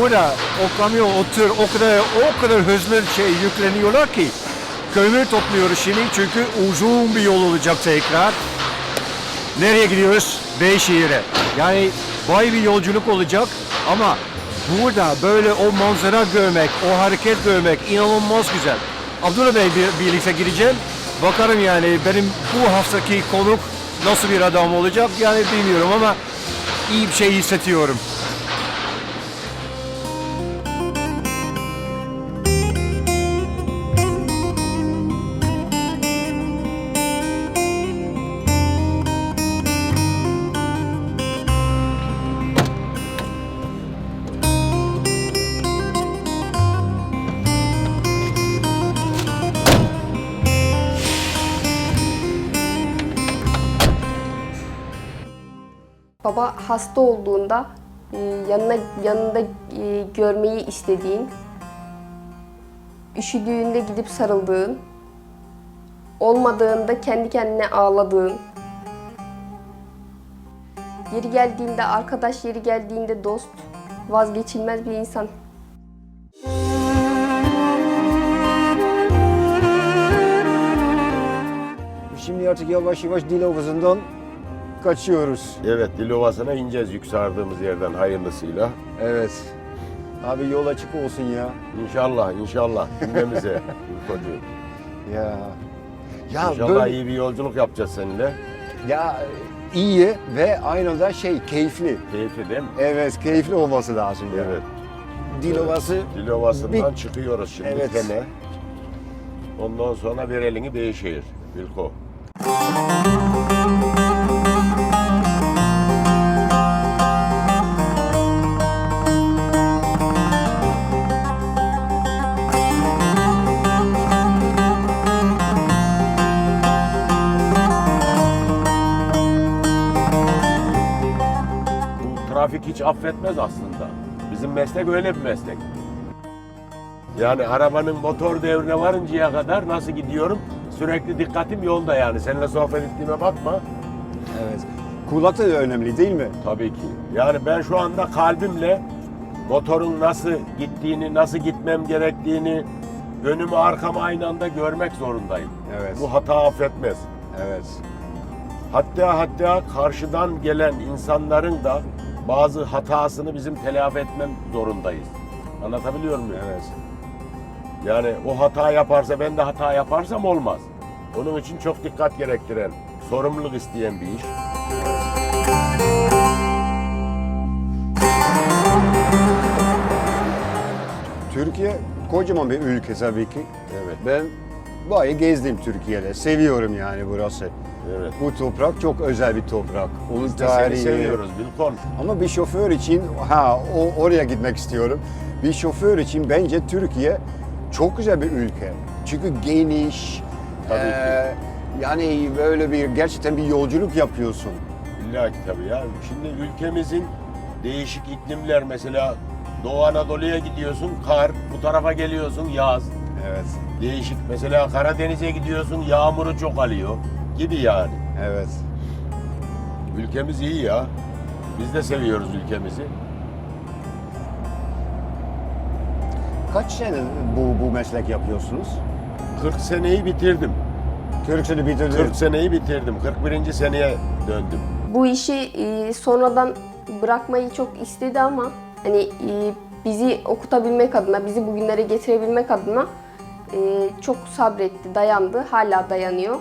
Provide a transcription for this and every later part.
Burada o kamyon o tır o kadar o kadar hızlı şey yükleniyorlar ki kömür topluyoruz şimdi çünkü uzun bir yol olacak tekrar. Nereye gidiyoruz? Beyşehir'e. Yani bay bir yolculuk olacak ama burada böyle o manzara görmek, o hareket görmek inanılmaz güzel. Abdullah Bey bir, birlikte gideceğim. Bakarım yani benim bu haftaki konuk nasıl bir adam olacak yani bilmiyorum ama iyi bir şey hissediyorum. Hasta olduğunda e, yanına yanında e, görmeyi istediğin, üşüdüğünde gidip sarıldığın, olmadığında kendi kendine ağladığın, yeri geldiğinde arkadaş, yeri geldiğinde dost, vazgeçilmez bir insan. Şimdi artık yavaş yavaş dil ovasından kaçıyoruz. Evet, Dilovası'na ineceğiz yüksardığımız yerden hayırlısıyla. Evet. Abi yol açık olsun ya. İnşallah, inşallah cümlemize Ülkocuğum. Ya. Ya İnşallah böyle iyi bir yolculuk yapacağız seninle. ya iyi ve aynı anda şey keyifli. Keyifli değil mi? Evet, keyifli olması lazım ya. Evet. Dil ovası Dilovası'ndan Bir- çıkıyoruz şimdi Evet. gene. Ondan sonra ver elini Beyşehir, Ülko. Bu trafik hiç affetmez aslında. Bizim meslek öyle bir meslek. Yani arabanın motor devrine varıncaya kadar nasıl gidiyorum? Sürekli dikkatim yolda yani. Seninle sohbet ettiğime bakma. evet. Kulak da önemli değil mi? Tabii ki. Yani ben şu anda kalbimle motorun nasıl gittiğini, nasıl gitmem gerektiğini, önümü arkamı aynı anda görmek zorundayım. Evet. Bu hata affetmez. Evet. Hatta hatta karşıdan gelen insanların da bazı hatasını bizim telafi etmem zorundayız. Anlatabiliyor muyum? Evet. Yani o hata yaparsa ben de hata yaparsam olmaz. Onun için çok dikkat gerektiren, sorumluluk isteyen bir iş. Türkiye kocaman bir ülke tabii ki. Evet. Ben bayağı gezdim Türkiye'de. Seviyorum yani burası. Evet. Bu toprak çok özel bir toprak. Onun Biz de seni tarihi. seviyoruz Bilkon. Ama bir şoför için, ha o, oraya gitmek istiyorum. Bir şoför için bence Türkiye çok güzel bir ülke. Çünkü geniş. Tabii eee, Yani böyle bir gerçekten bir yolculuk yapıyorsun. İlla ki tabii ya. Şimdi ülkemizin değişik iklimler mesela Doğu Anadolu'ya gidiyorsun kar, bu tarafa geliyorsun yaz. Evet. Değişik mesela Karadeniz'e gidiyorsun yağmuru çok alıyor gibi yani. Evet. Ülkemiz iyi ya. Biz de seviyoruz ülkemizi. Kaç sene bu, bu meslek yapıyorsunuz? 40 seneyi bitirdim. 40 sene bitirdin. 40 seneyi bitirdim. 41. seneye döndüm. Bu işi e, sonradan bırakmayı çok istedi ama hani e, bizi okutabilmek adına, bizi bugünlere getirebilmek adına e, çok sabretti, dayandı, hala dayanıyor.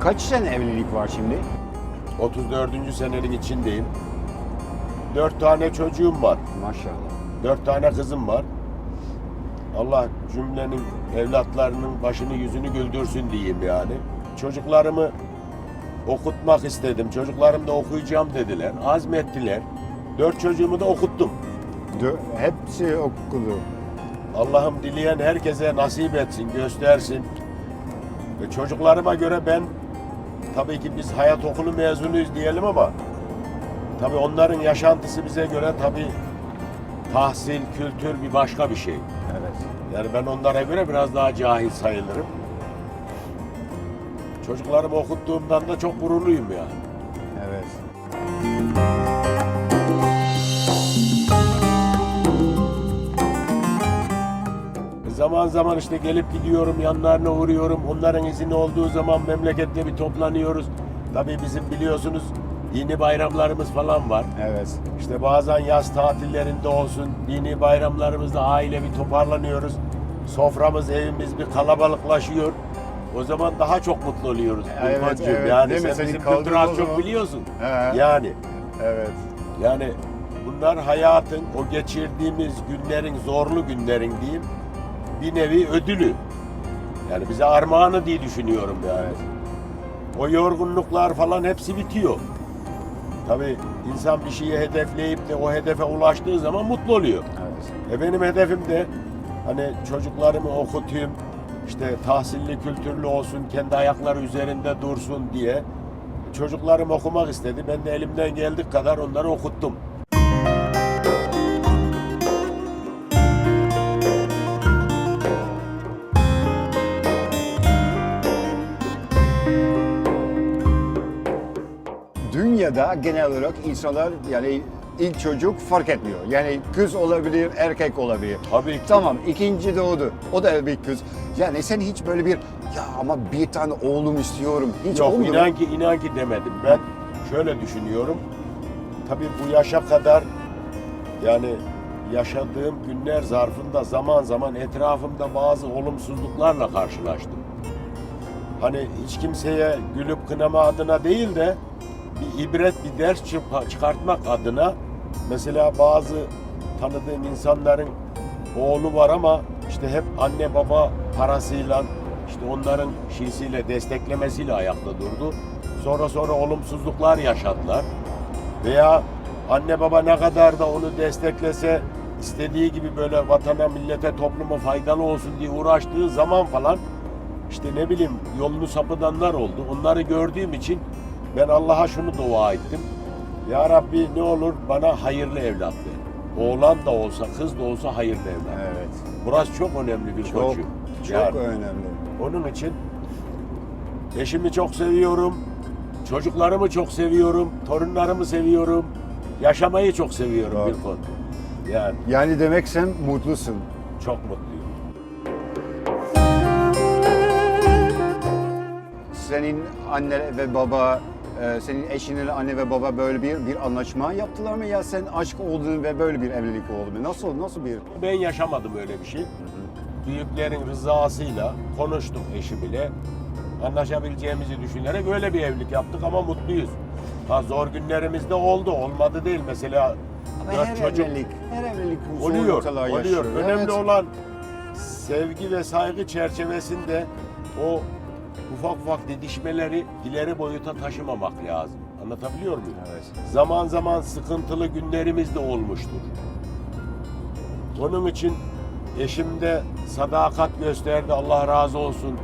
Kaç sene evlilik var şimdi? 34. senenin içindeyim. 4 tane çocuğum var. Maşallah. Dört tane kızım var. Allah cümlenin evlatlarının başını yüzünü güldürsün diyeyim yani. Çocuklarımı okutmak istedim. Çocuklarım da okuyacağım dediler. Azmettiler. Dört çocuğumu da okuttum. Dö- hepsi okudu. Allah'ım dileyen herkese nasip etsin, göstersin. Ve çocuklarıma göre ben tabii ki biz hayat okulu mezunuyuz diyelim ama tabii onların yaşantısı bize göre tabii tahsil, kültür bir başka bir şey. Evet. Yani ben onlara göre biraz daha cahil sayılırım. Çocuklarımı okuttuğumdan da çok gururluyum yani. Evet. Zaman zaman işte gelip gidiyorum, yanlarına uğruyorum. Onların izini olduğu zaman memlekette bir toplanıyoruz. Tabii bizim biliyorsunuz dini bayramlarımız falan var. Evet. İşte bazen yaz tatillerinde olsun, dini bayramlarımızda aile bir toparlanıyoruz. Soframız, evimiz bir kalabalıklaşıyor. O zaman daha çok mutlu oluyoruz. Evet, İrfancığım. evet. Yani Değil mi? sen Senin bizim kültürü az çok biliyorsun. He. Yani Evet. yani bunlar hayatın, o geçirdiğimiz günlerin, zorlu günlerin diyeyim, bir nevi ödülü. Yani bize armağanı diye düşünüyorum yani. O yorgunluklar falan hepsi bitiyor. Tabii insan bir şeyi hedefleyip de o hedefe ulaştığı zaman mutlu oluyor. Evet. E benim hedefim de hani çocuklarımı okutayım, işte tahsilli, kültürlü olsun, kendi ayakları üzerinde dursun diye. Çocuklarım okumak istedi. Ben de elimden geldiği kadar onları okuttum. Dünyada genel olarak insanlar yani ilk çocuk fark etmiyor. Yani kız olabilir, erkek olabilir. Tabii. Tamam ikinci doğdu. O da bir kız. Yani sen hiç böyle bir ya ama bir tane oğlum istiyorum. Hiç Yok mı? inan ki inan ki demedim. Ben şöyle düşünüyorum. Tabii bu yaşa kadar yani yaşadığım günler zarfında zaman zaman etrafımda bazı olumsuzluklarla karşılaştım. Hani hiç kimseye gülüp kınama adına değil de bir ibret, bir ders çıkartmak adına mesela bazı tanıdığım insanların oğlu var ama işte hep anne baba parasıyla işte onların şiisiyle desteklemesiyle ayakta durdu. Sonra sonra olumsuzluklar yaşadılar. Veya anne baba ne kadar da onu desteklese istediği gibi böyle vatana, millete, topluma faydalı olsun diye uğraştığı zaman falan işte ne bileyim yolunu sapıdanlar oldu. Onları gördüğüm için ben Allah'a şunu dua ettim. Ya Rabbi ne olur bana hayırlı evlat ver. Oğlan da olsa, kız da olsa hayırlı evlat. Evet. Burası çok önemli bir Çok koçu. çok Yani önemli. onun için eşimi çok seviyorum. Çocuklarımı çok seviyorum. Torunlarımı seviyorum. Yaşamayı çok seviyorum Doğru. bir konu. Yani Yani demek sen mutlusun. çok mutluyum. Senin anne ve baba, e, senin eşinin anne ve baba böyle bir bir anlaşma yaptılar mı ya sen aşk oldun ve böyle bir evlilik oldu mu? Nasıl nasıl bir? Ben yaşamadım öyle bir şey. Büyüklerin rızasıyla konuştuk eşim ile. Anlaşabileceğimizi düşünerek öyle bir evlilik yaptık ama mutluyuz. Ha, zor günlerimiz de oldu. Olmadı değil. Mesela Ama dört her çocuk evlilik, her evlilik oluyor. Oluyor. yaşıyor. Önemli Evet. olan sevgi ve saygı çerçevesinde o ufak ufak didişmeleri ileri boyuta taşımamak lazım. Anlatabiliyor muyum? Evet. Zaman zaman sıkıntılı günlerimiz de olmuştur. Onun için eşim de sadakat gösterdi. Allah razı olsun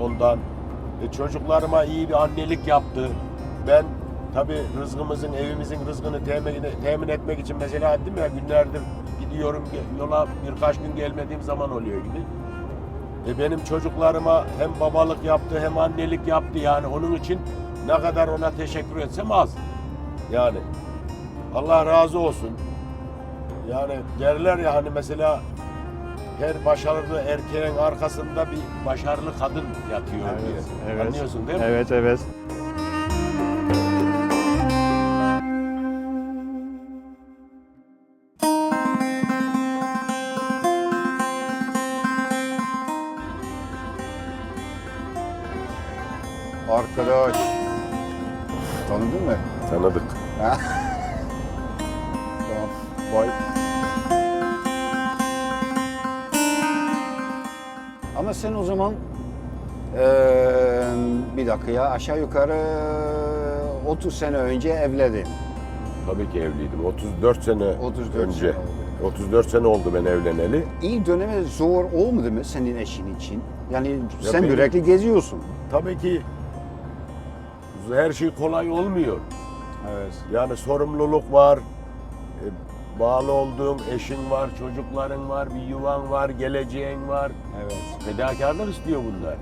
ondan. E, çocuklarıma iyi bir annelik yaptı. Ben tabii rızkımızın, evimizin rızkını temin, temin etmek için mesela dedim ya günlerdir gidiyorum yola birkaç gün gelmediğim zaman oluyor gibi. E benim çocuklarıma hem babalık yaptı hem annelik yaptı yani onun için ne kadar ona teşekkür etsem az. Yani Allah razı olsun. Yani derler ya hani mesela her başarılı erkeğin arkasında bir başarılı kadın yatıyor diye. Anlıyorsun değil mi? Evet evet. Tanıdık. Tamam. Vay. Ama sen o zaman eee, bir dakika ya aşağı yukarı 30 sene önce evlendin. Tabii ki evliydim. 34 sene 34 önce. sene oldu. 34 sene oldu ben evleneli. İlk dönemi zor olmadı mı senin eşin için? Yani sen benim- sürekli geziyorsun. Tabii ki her şey kolay olmuyor. Evet. Yani sorumluluk var, e, bağlı olduğun eşin var, çocukların var, bir yuvan var, geleceğin var. Evet. Fedakarlık istiyor bunlar.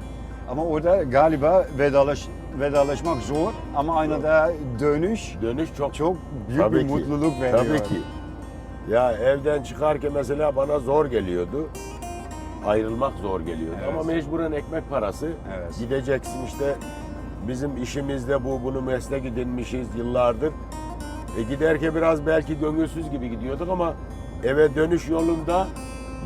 Ama orada galiba vedalaş, vedalaşmak zor ama aynı da dönüş Dönüş çok çok büyük Tabii bir ki. mutluluk veriyor. Tabii ki. Ya evden çıkarken mesela bana zor geliyordu. ayrılmak zor geliyor. Evet. Ama mecburen ekmek parası. Evet. Gideceksin işte bizim işimizde bu bunu meslek edinmişiz yıllardır. E giderken biraz belki gönülsüz gibi gidiyorduk ama eve dönüş yolunda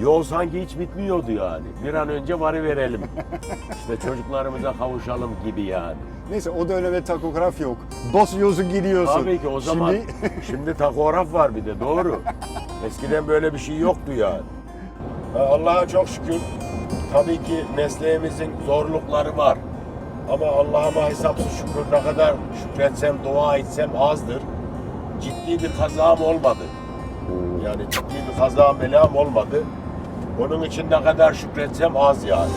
yol sanki hiç bitmiyordu yani. Bir an önce varı verelim. işte çocuklarımıza kavuşalım gibi yani. Neyse o döneme takograf yok. Basıyorsun gidiyorsun. Tabii ki o zaman Şimdi şimdi, takograf var bir de doğru. Eskiden böyle bir şey yoktu yani. Allah'a çok şükür tabii ki mesleğimizin zorlukları var. Ama Allah'ıma hesapsız şükür ne kadar şükretsem, dua etsem azdır. Ciddi bir kazam olmadı. Yani ciddi bir kaza belam olmadı. Onun için ne kadar şükretsem az yani.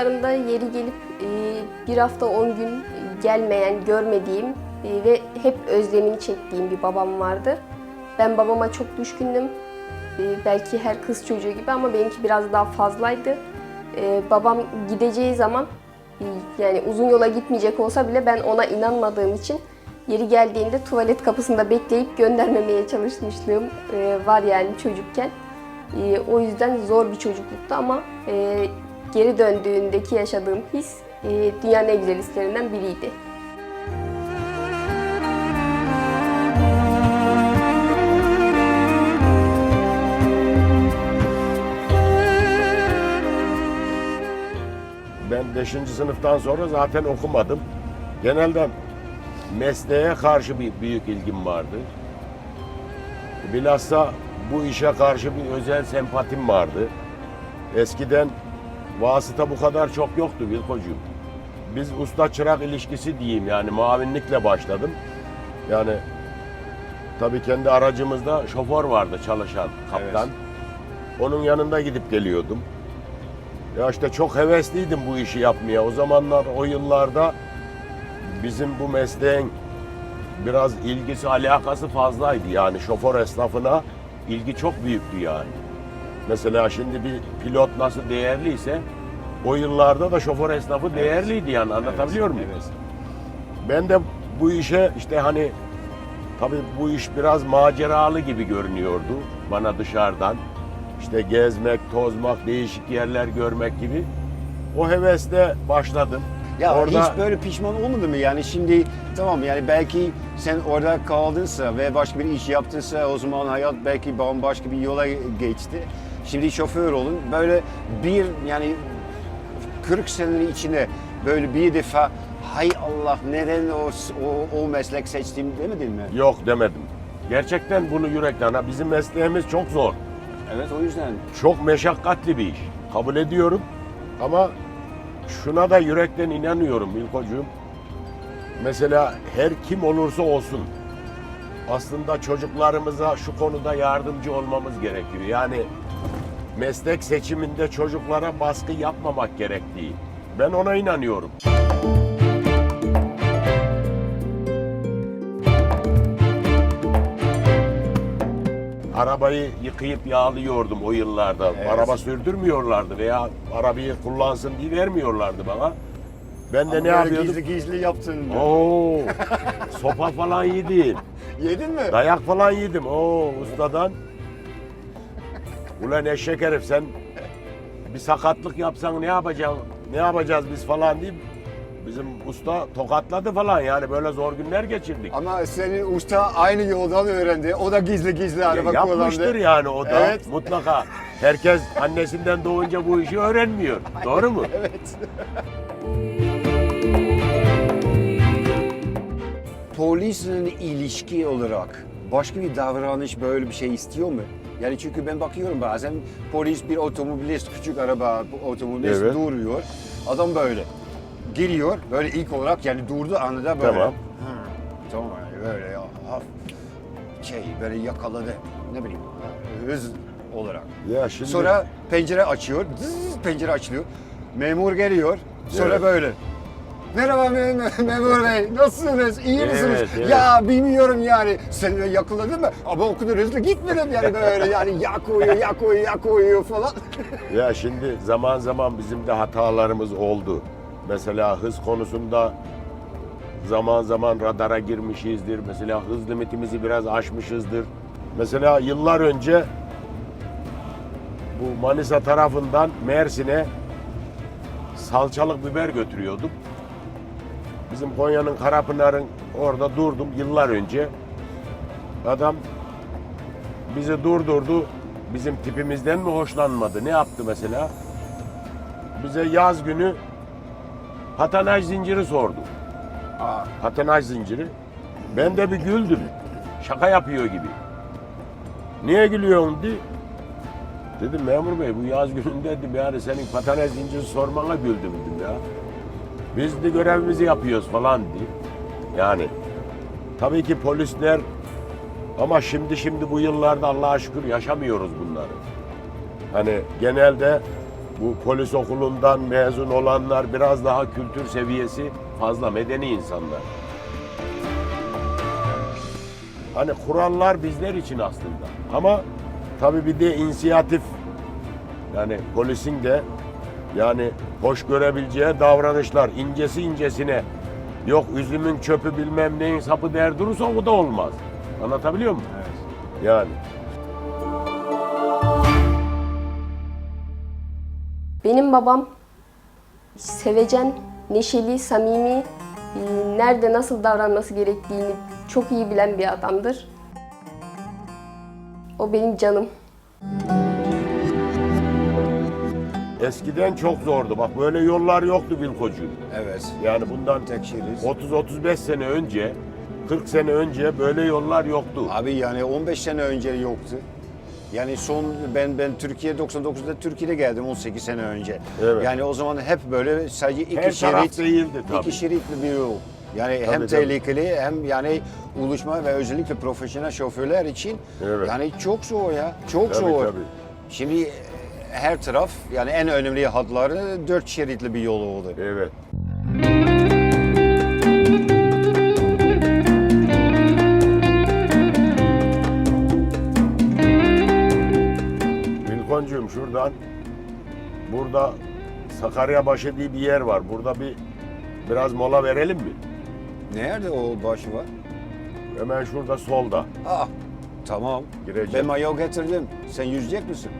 Yıllarında yeri gelip e, bir hafta 10 gün gelmeyen, görmediğim e, ve hep özlemini çektiğim bir babam vardı. Ben babama çok düşkündüm. E, belki her kız çocuğu gibi ama benimki biraz daha fazlaydı. Babam gideceği zaman yani uzun yola gitmeyecek olsa bile ben ona inanmadığım için yeri geldiğinde tuvalet kapısında bekleyip göndermemeye çalışmışlığım var yani çocukken. O yüzden zor bir çocukluktu ama geri döndüğündeki yaşadığım his e, dünyanın en güzel hislerinden biriydi. Ben 5. sınıftan sonra zaten okumadım. Genelde mesleğe karşı bir büyük ilgim vardı. Bilhassa bu işe karşı bir özel sempatim vardı. Eskiden vasıta bu kadar çok yoktu Vilkocuğum. Biz usta çırak ilişkisi diyeyim yani muavinlikle başladım. Yani tabii kendi aracımızda şoför vardı çalışan kaptan. Onun yanında gidip geliyordum. Ya işte çok hevesliydim bu işi yapmaya. O zamanlar, o yıllarda bizim bu mesleğin biraz ilgisi, alakası fazlaydı. Yani şoför esnafına ilgi çok büyüktü yani. Mesela şimdi bir pilot nasıl değerliyse o yıllarda da şoför esnafı değerliydi yani anlatabiliyor muyum? Evet. Ben de bu işe işte hani tabii bu iş biraz maceralı gibi görünüyordu bana dışarıdan. İşte gezmek, tozmak, değişik yerler görmek gibi. O hevesle başladım. Ya Orada hiç böyle pişman olmadı mı? Yani şimdi tamam yani belki sen orada kaldınsa ve başka bir iş yaptınsa o zaman hayat belki bambaşka bir yola geçti. Şimdi şoför olun. Böyle bir yani 40 senenin içinde böyle bir defa hay Allah neden o, o, o meslek seçtim demedin mi? yok demedim. Gerçekten bunu yürekten. ha, Bizim mesleğimiz çok zor. Evet o yüzden. Çok meşakkatli bir iş. Kabul ediyorum. Ama şuna da yürekten inanıyorum Milkocuğum. Mesela her kim olursa olsun aslında çocuklarımıza şu konuda yardımcı olmamız gerekiyor. Yani meslek seçiminde çocuklara baskı yapmamak gerektiği. Ben ona inanıyorum. Arabayı yıkayıp yağlıyordum o yıllarda. Evet. Araba sürdürmüyorlardı veya arabayı kullansın diye vermiyorlardı bana. Ben de Ama ne yapıyordum? Gizli gizli yaptın. Oo, sopa falan yedim. Yedin mi? Dayak falan yedim. Oo, ustadan. Ulan eşek herif sen bir sakatlık yapsan ne yapacaksın? Ne yapacağız biz falan deyip bizim usta tokatladı falan yani böyle zor günler geçirdik. Ama senin usta aynı yoldan öğrendi. O da gizli gizli araba Ya Yapmıştır kullandı. yani o da Evet. mutlaka. Herkes annesinden doğunca bu işi öğrenmiyor. Doğru mu? Evet. Polisle ilişki olarak başka bir davranış böyle bir şey istiyor mu? Yani çünkü ben bakıyorum bazen polis bir otomobilist, küçük araba otomobilist Evet. duruyor. Adam böyle giriyor, böyle ilk olarak yani durdu anında böyle. Tamam. Ha, tamam yani böyle ya, haf- şey böyle yakaladı ne bileyim hız olarak. Ya şimdi Sonra pencere açıyor, zzz, pencere açılıyor. Memur geliyor, sonra Evet. böyle. Merhaba mem- memur bey. Nasılsınız? İyi Evet, misiniz? evet. Ya bilmiyorum yani. Seni yakaladı mı? Ama o kadar hızlı gitmedim yani böyle yani yak uyuyor, yak uyuyor, yak uyuyor falan. Ya şimdi zaman zaman bizim de hatalarımız oldu. Mesela hız konusunda zaman zaman radara girmişizdir. Mesela hız limitimizi biraz aşmışızdır. Mesela yıllar önce bu Manisa tarafından Mersin'e salçalık biber götürüyorduk. Bizim Konya'nın Karapınar'ın orada durdum yıllar önce. Adam bizi durdurdu. Bizim tipimizden mi hoşlanmadı? Ne yaptı mesela? Bize yaz günü patenaj zinciri sordu. Aa, zinciri. Ben de bir güldüm. Şaka yapıyor gibi. Niye gülüyorsun di? Dedim memur bey bu yaz gününde dedim yani senin patenaj zinciri sormana güldüm dedim ya. Biz de görevimizi yapıyoruz falan di. Yani tabii ki polisler ama şimdi şimdi bu yıllarda Allah'a şükür yaşamıyoruz bunları. Hani genelde bu polis okulundan mezun olanlar biraz daha kültür seviyesi fazla medeni insanlar. Hani kurallar bizler için aslında. Ama tabii bir de inisiyatif yani polisin de yani hoş görebileceği davranışlar incesi incesine yok üzümün çöpü bilmem neyin sapı der durursa o da olmaz. Anlatabiliyor muyum? Yani. Benim babam sevecen, neşeli, samimi, e, nerede nasıl davranması gerektiğini çok iyi bilen bir adamdır. O benim canım. Eskiden çok zordu. Bak böyle yollar yoktu Bilkocuğum. evet. Yani bundan Tek şerit. 30-35 sene önce, 40 sene önce böyle yollar yoktu. Abi yani 15 sene önce yoktu. Yani son ben ben Türkiye 99'da Türkiye'de geldim 18 sene önce. Evet. Yani o zaman hep böyle sadece iki Her taraf şerit değildi tabii. iki şeritli bir yol. Yani hem tabii. tehlikeli hem yani uluşma ve özellikle profesyonel şoförler için Evet. yani çok zor ya. Çok Tabii, zor. tabii. Şimdi her taraf yani en önemli hatları dört şeritli bir yol oldu. Evet. Bilkoncuğum şuradan burada Sakaryabaşı diye bir yer var. Burada bir biraz mola verelim mi? Nerede o başı var? Hemen şurada solda. Ah tamam. Gireceğim. Ben mayo getirdim. Sen yüzecek misin?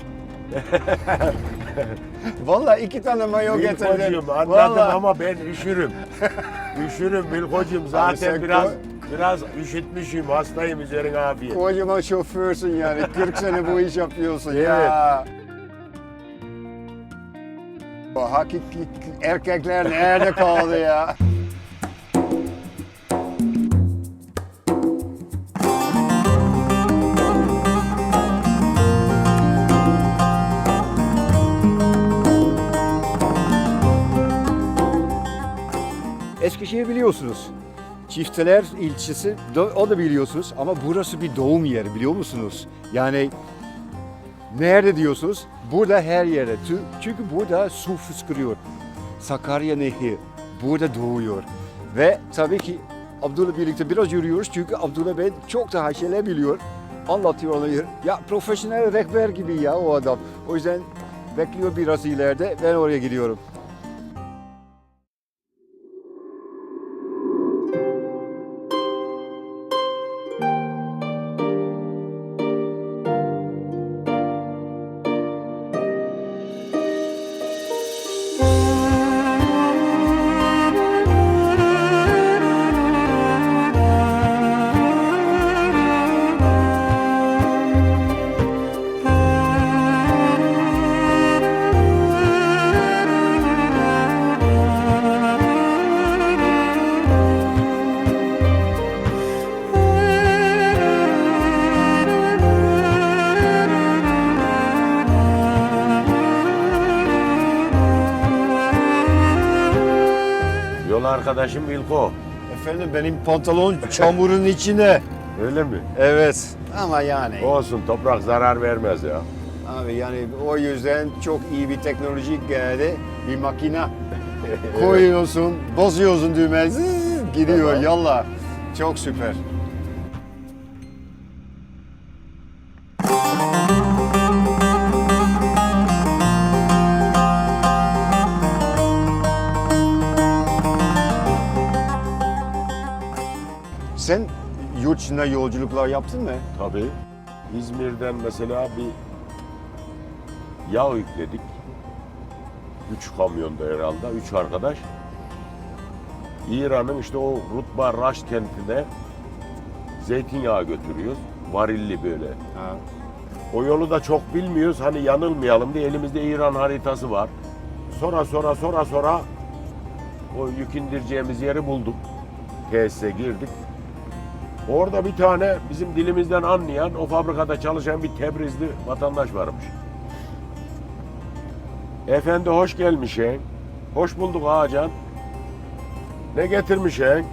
Vallahi iki tane mayo getirdim. Bilkocuğum anladım Vallahi. ama ben üşürüm. üşürüm Bilkocuğum zaten sen biraz ko- biraz üşütmüşüm hastayım üzerine afiyet. Kocaman şoförsün yani. 40 sene bu iş yapıyorsun ya. Bu hakiki erkekler nerede kaldı ya? Eskişehir biliyorsunuz. Çifteler ilçesi o da biliyorsunuz ama burası bir doğum yeri biliyor musunuz? Yani nerede diyorsunuz? Burada her yere. Çünkü burada su fışkırıyor. Sakarya Nehri burada doğuyor. Ve tabii ki Abdullah birlikte biraz yürüyoruz çünkü Abdullah Bey çok daha şeyler biliyor. Anlatıyor onları. Ya profesyonel rehber gibi ya o adam. O yüzden bekliyor biraz ileride. Ben oraya gidiyorum. Arkadaşım Bilko. Efendim benim pantolon çamurun içine. Öyle mi? Evet ama yani. Olsun toprak zarar vermez ya. Abi yani o yüzden çok iyi bir teknolojik geldi. Bir makina. koyuyorsun, bozuyorsun düğme, zzzz, gidiyor, Tamam. yallah. Çok süper. Dışında yolculuklar yaptın mı? Tabii. İzmir'den mesela bir yağ yükledik. Üç kamyonda herhalde, üç arkadaş. İran'ın işte o Rutba Raş kentine zeytinyağı götürüyoruz. Varilli böyle. Ha. O yolu da çok bilmiyoruz. Hani yanılmayalım diye elimizde İran haritası var. Sonra sonra sonra sonra o yük indireceğimiz yeri bulduk. Tesise girdik. Orada bir tane bizim dilimizden anlayan, o fabrikada çalışan bir Tebrizli vatandaş varmış. Efendi hoş gelmişsin. Hoş bulduk ağacan. Ne getirmişsin?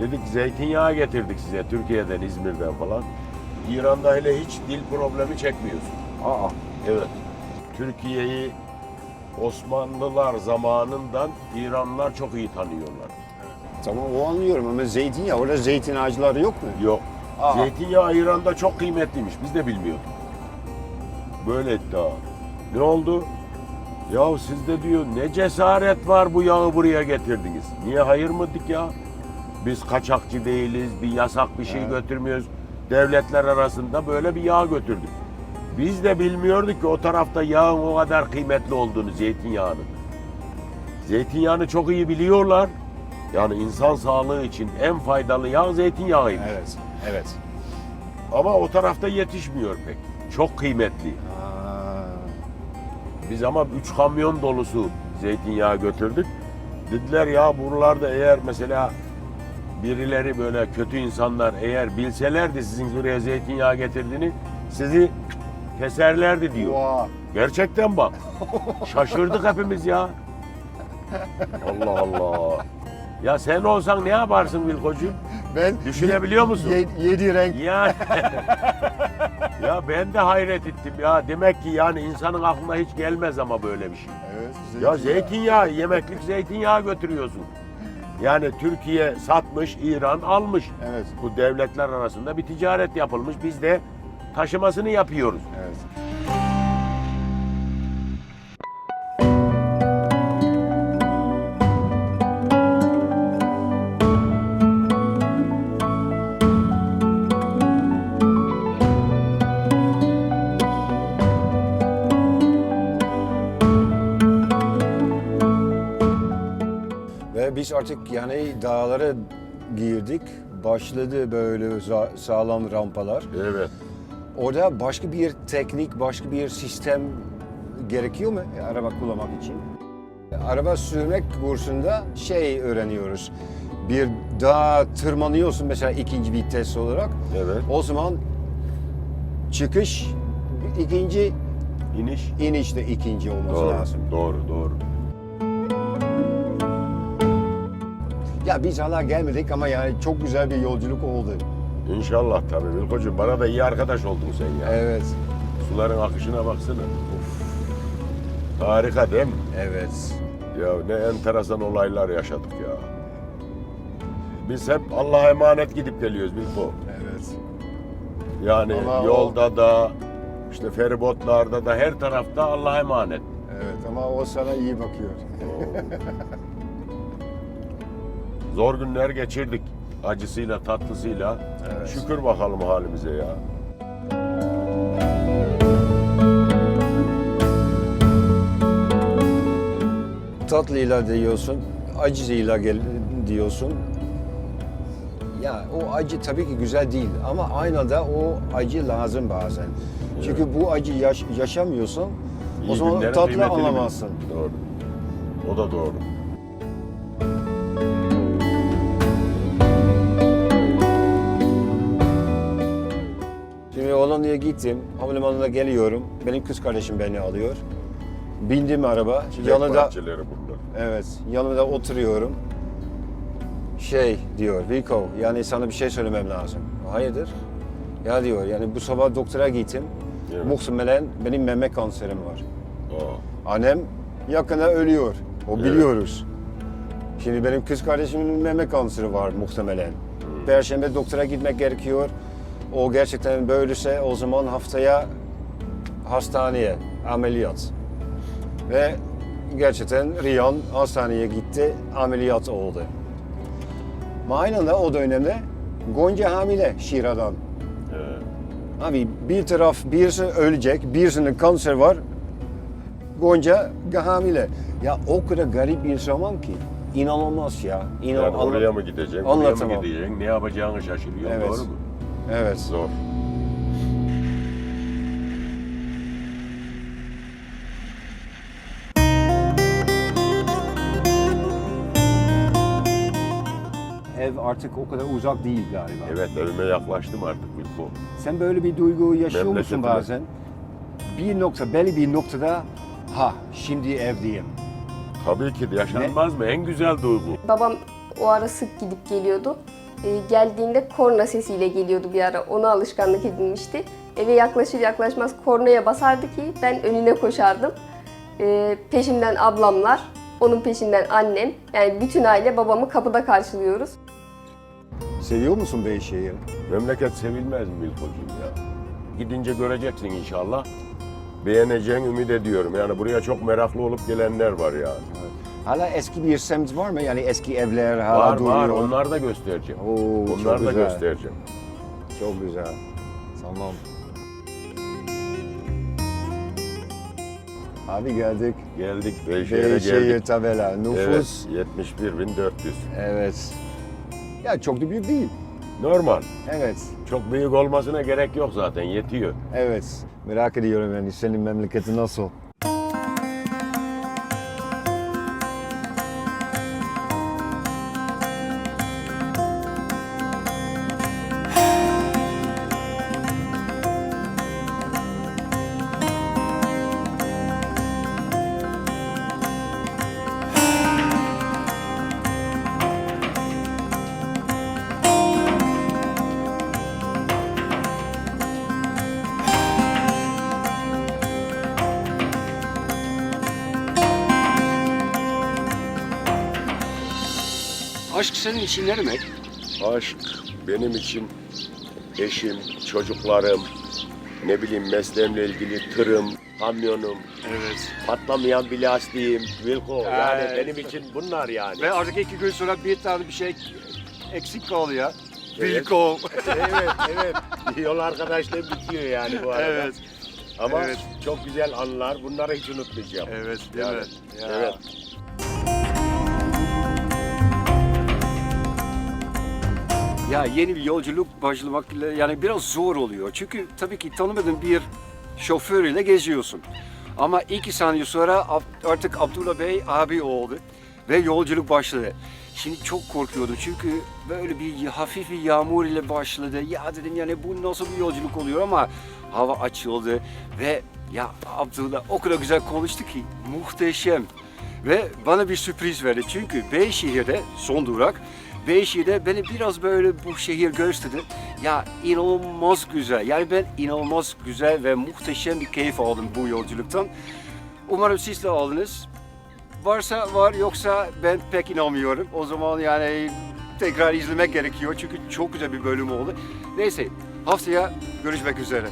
Dedik zeytinyağı getirdik size Türkiye'den, İzmir'den falan. İran'da hele hiç dil problemi çekmiyorsun. Aa, Evet. Türkiye'yi Osmanlılar zamanından İranlılar çok iyi tanıyorlar. Tamam o anlıyorum ama zeytinyağı, orada zeytin ağaçları yok mu? Yok. Aa. Zeytinyağı İran'da çok kıymetliymiş. Biz de bilmiyorduk. Böyle iddia. Ne oldu? Ya sizde diyor ne cesaret var bu yağı buraya getirdiniz. Niye hayır mıydık ya? Biz kaçakçı değiliz, bir yasak bir şey Evet. götürmüyoruz. Devletler arasında böyle bir yağ götürdük. Biz de bilmiyorduk ki o tarafta yağın o kadar kıymetli olduğunu, zeytinyağının. Zeytinyağını çok iyi biliyorlar. Yani insan sağlığı için en faydalı yağ zeytinyağıymış. Evet, evet. Ama o tarafta yetişmiyor pek. Çok kıymetli. Aa, Biz ama 3 kamyon dolusu zeytinyağı götürdük. Dediler ya buralarda eğer mesela birileri böyle kötü insanlar eğer bilselerdi sizin buraya zeytinyağı getirdiğini sizi keserlerdi diyor. Vay. Gerçekten bak. Şaşırdık hepimiz ya. Allah Allah. Ya sen olsan ne yaparsın Vilkocuğum? Ben Düşünebiliyor musun? Ye- yedi renk. Ya ya ben de hayret ettim ya. Demek ki yani insanın aklına hiç gelmez ama böyle bir şey. Evet, Ya zeytinyağı, yemeklik zeytinyağı götürüyorsun. Yani Türkiye satmış, İran almış. Evet, Bu devletler arasında bir ticaret yapılmış. Biz de taşımasını yapıyoruz. evet. Biz artık yani dağlara girdik. Başladı böyle sağlam rampalar. Evet. Orada başka bir teknik, başka bir sistem gerekiyor mu araba kullanmak için? Araba sürmek kursunda şey öğreniyoruz. Bir dağa tırmanıyorsun mesela ikinci vites olarak. Evet. O zaman çıkış ikinci, İniş. iniş de ikinci olması Doğru, lazım. doğru, doğru. Ya biz hala gelmedik ama yani çok güzel bir yolculuk oldu. İnşallah tabii Vilkocuğum. Bana da iyi arkadaş oldun sen ya. Evet, Suların akışına baksana. Harika değil mi? evet. Ya ne enteresan olaylar yaşadık ya. Biz hep Allah'a emanet gidip geliyoruz Bilko. Evet. Yani Ama o- yolda da işte feribotlarda da her tarafta Allah'a emanet. Evet ama o sana iyi bakıyor. Zor günler geçirdik. Acısıyla tatlısıyla. Evet. Şükür bakalım halimize ya. Tatlıyla diyorsun, acısıyla gel diyorsun. Ya o acı tabii ki güzel değil ama aynı anda o acı lazım bazen. Çünkü bu acı yaş- yaşamıyorsan o İyi zaman günlerin tatlı kıymetini bil. anlamazsın. Doğru. O da doğru. Hollanda'ya gittim, havalimanına geliyorum. Benim kız kardeşim beni alıyor. Bindim araba, Çilek yanında. Evet, yanımda oturuyorum. Şey diyor, Vico, yani sana bir şey söylemem lazım. Hayırdır? Ya diyor, yani bu sabah doktora gittim. Evet. Muhtemelen benim meme kanserim var. Aa, Annem yakında ölüyor. O Evet. biliyoruz. Şimdi benim kız kardeşimin meme kanseri var muhtemelen. Perşembe doktora gitmek gerekiyor. O gerçekten böylese o zaman haftaya hastaneye ameliyat. Ve gerçekten Riyan hastaneye gitti, ameliyat oldu. Anda o dönemde Gonca hamile Şira'dan. Evet. Abi bir taraf birisi ölecek, birisinin kanser var. Gonca hamile. Ya o kadar garip bir zaman ki. İnanılmaz ya. İnan Yani oraya mı gideceksin, oraya mı Anlatamam. gideceksin, ne yapacağını şaşırıyorsun, Evet. doğru mu? Evet. Zor. Ev artık o kadar uzak değil galiba. Evet, evime yaklaştım artık Wilko. Sen böyle bir duygu yaşıyor musun Memleketime. bazen? Bir nokta, belli bir noktada ha şimdi evdeyim. Tabii ki de yaşanmaz mı? En güzel duygu. Babam o ara sık gidip geliyordu. Ee, geldiğinde korna sesiyle geliyordu bir ara. Ona alışkanlık edinmişti. Eve yaklaşır yaklaşmaz kornaya basardı ki ben önüne koşardım. Ee, peşimden ablamlar, onun peşinden annem. Yani bütün aile babamı kapıda karşılıyoruz. Seviyor musun Beyşehir'i? Memleket sevilmez mi Wilko'cum ya? Gidince göreceksin inşallah. Beğeneceğini ümit ediyorum. Yani buraya çok meraklı olup gelenler var yani. Hala eski bir semt var mı? Yani eski evler hala Var duruyor. var, onları da göstereceğim. Oo, Onları da güzel. göstereceğim. Çok güzel. Tamam. Abi geldik. Geldik, Beyşehir'e Beyşehir geldik. tabela. Nüfus. Evet, 71.400. Evet. Ya çok da büyük değil. Normal. Evet. Çok büyük olmasına gerek yok zaten, yetiyor. Evet. Merak ediyorum yani senin memleketi nasıl? Aşk senin için ne demek? Aşk benim için eşim, çocuklarım, ne bileyim mesleğimle ilgili tırım, kamyonum, Evet. patlamayan bir lastiğim, Wilco. Yani Evet. benim için bunlar yani. Ve artık iki gün sonra bir tane bir şey eksik kalıyor. Evet. Bilko. evet, evet. Yol arkadaşlığım bitiyor yani bu arada. evet. Ama evet. çok güzel anılar. Bunları hiç unutmayacağım. Evet, değil mi? Ya. Evet. Ya yeni bir yolculuk başlamak yani biraz zor oluyor. Çünkü tabii ki tanımadığın bir şoför ile geziyorsun. Ama iki saniye sonra artık Abdullah Bey abi oldu ve yolculuk başladı. Şimdi çok korkuyordum çünkü böyle bir hafif bir yağmur ile başladı. Ya dedim yani bu nasıl bir yolculuk oluyor ama hava açıldı ve ya Abdullah o kadar güzel konuştu ki muhteşem. Ve bana bir sürpriz verdi çünkü Beyşehir'de son durak Beyşehir'de beni biraz böyle bu şehir gösterdi. Ya inanılmaz güzel. Yani ben inanılmaz güzel ve muhteşem bir keyif aldım bu yolculuktan. Umarım siz de aldınız. Varsa var yoksa ben pek inanmıyorum. O zaman yani tekrar izlemek gerekiyor çünkü çok güzel bir bölüm oldu. Neyse haftaya görüşmek üzere.